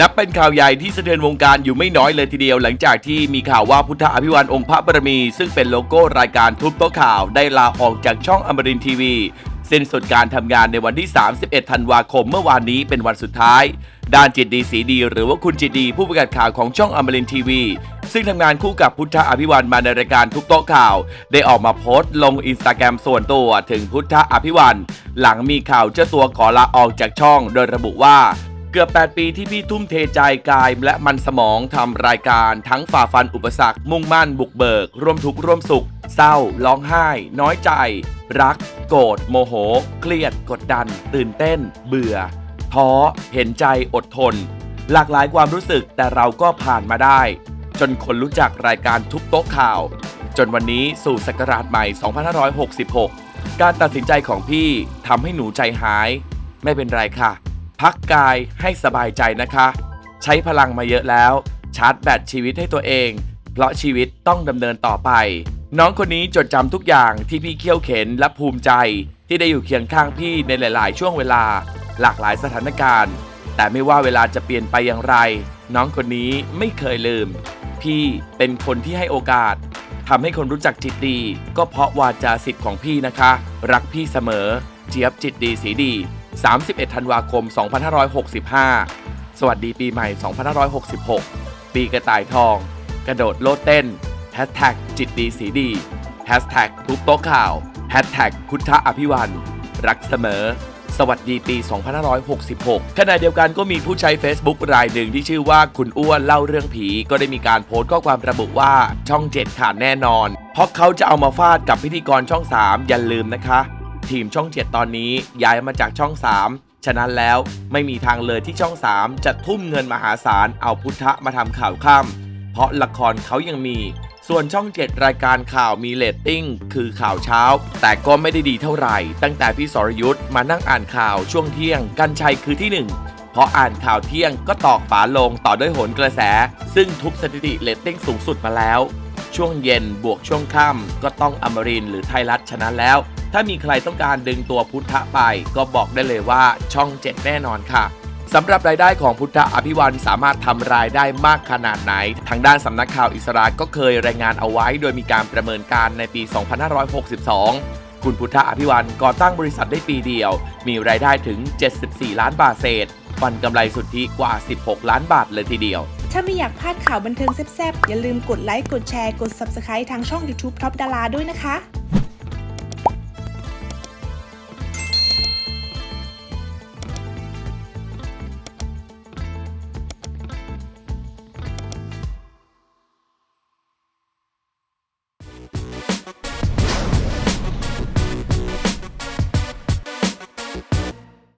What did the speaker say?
นับเป็นข่าวใหญ่ที่สะเทือนวงการอยู่ไม่น้อยเลยทีเดียวหลังจากที่มีข่าวว่าพุทธอภิวันองค์พระบารมี ซึ่งเป็นโลโก้รายการทุบโต๊ะข่าวได้ลาออกจากช่องอมรินทีวีสิ้นสุดการทำงานในวันที่ 31 ธันวาคมเมื่อวานนี้เป็นวันสุดท้าย ด้านจิตดีสีดี หรือว่าคุณจิตดีผู้ประกาศข่าวของช่องอมรินทีวี ซึ่งทำงานคู่กับพุทธอภิวันมาในรายการทุบโต๊ะข่าว ได้ออกมาโพสต์ลงอินสตาแกรมส่วนตัวถึงพุทธอภิวันหลังมีข่าวเจ้าตัวขอลาออกจากช่อง โดยระบุว่า เกือบ 8 ปีที่พี่ทุ่มเทใจกายและมันสมองทำรายการทั้งฝ่าฟันอุปสรรคมุ่งมั่นบุกเบิก ร่วมทุกข์ร่วมสุข เศร้า ร้องไห้ น้อยใจ รัก โกรธโมโห เครียด กดดัน ตื่นเต้น เบื่อ ท้อ เห็นใจอดทน หลากหลายความรู้สึกแต่เราก็ผ่านมาได้ จนคนรู้จักรายการทุกโต๊ะข่าว จนวันนี้สู่ศักราชใหม่ 2566 การตัดสินใจของพี่ทำให้หนูใจหาย ไม่เป็นไรค่ะ พักกายให้สบายใจนะคะ ใช้พลังมาเยอะแล้ว ชาร์จแบตชีวิตให้ตัวเอง เพราะชีวิตต้องดำเนินต่อไป น้องคนนี้จดจำทุกอย่างที่พี่เคี่ยวเข็นและภูมิใจ ที่ได้อยู่เคียงข้างพี่ในหลาย ๆ ช่วงเวลา หลากหลายสถานการณ์ แต่ไม่ว่าเวลาจะเปลี่ยนไปอย่างไร น้องคนนี้ไม่เคยลืม พี่เป็นคนที่ให้โอกาสทำให้คนรู้จักจิตดี ก็เพราะวาจาสิทธิ์ของพี่นะคะ รักพี่เสมอ เจี๊ยบจิตดีสีดี 31 ธันวาคม 2565 สวัสดีปีใหม่ 2566 ปีกระต่ายทอง กระโดดโลดเต้นแฮชแท็กจิตดีสีดีแฮชแท็กทุบโต๊ะข่าวแฮชแท็กพุทธอภิวัน รักเสมอ สวัสดีปี 2566 ขณะเดียวกันก็มีผู้ใช้ Facebook รายหนึ่งที่ชื่อว่าคุณอ้วนเล่าเรื่องผี ก็ได้มีการโพสต์ข้อความระบุว่าช่อง 7 ขาดแน่นอน เพราะเขาจะเอามาฟาดกับพิธีกรช่อง 3 อย่าลืมนะคะ ทีมช่อง 7 ตอนนี้ย้ายมาจากช่อง 3 ฉะนั้นแล้วไม่มีทางเลยที่ช่อง 3 จะทุ่มเงินมหาศาลเอาพุทธะมาทำข่าวค่ำเพราะละครเขายังมี ส่วนช่อง 7 รายการข่าวมีเลตติ้ง คือข่าวเช้า แต่ก็ไม่ได้ดีเท่าไหร่ ตั้งแต่พี่สรยุทธ์มานั่งอ่านข่าวช่วงเที่ยง กันชัยคือที่ 1 เพราะอ่านข่าวเที่ยงก็ตอกฝาลงต่อด้วยโหนกระแส ซึ่งทุบสถิติเลตติ้งสูงสุดมาแล้ว ช่วงเย็นบวกช่วงค่ำก็ต้องอมรินหรือไทยรัฐชนะแล้ว ถ้ามีใครต้องการดึงตัวพุทธะไป ก็บอกได้เลยว่าช่อง 7 แน่นอนค่ะสำหรับรายได้ของพุทธอภิวันสามารถทำรายได้มากขนาดไหน ทางด้านสำนักข่าวอิสราก็เคยรายงานเอาไว้ โดยมีการประเมินการในปี 2562 คุณพุทธอภิวันก่อตั้งบริษัทได้ปีเดียว มีรายได้ถึง 74 ล้านบาทเศษ ฟันกำไรสุทธิกว่า 16 ล้านบาทเลยทีเดียว ถ้าไม่อยากพลาดข่าวบันเทิงแซ่บๆ อย่าลืมกดไลค์ กดแชร์ กด Subscribe ทางช่อง YouTube Top ดาราด้วยนะคะ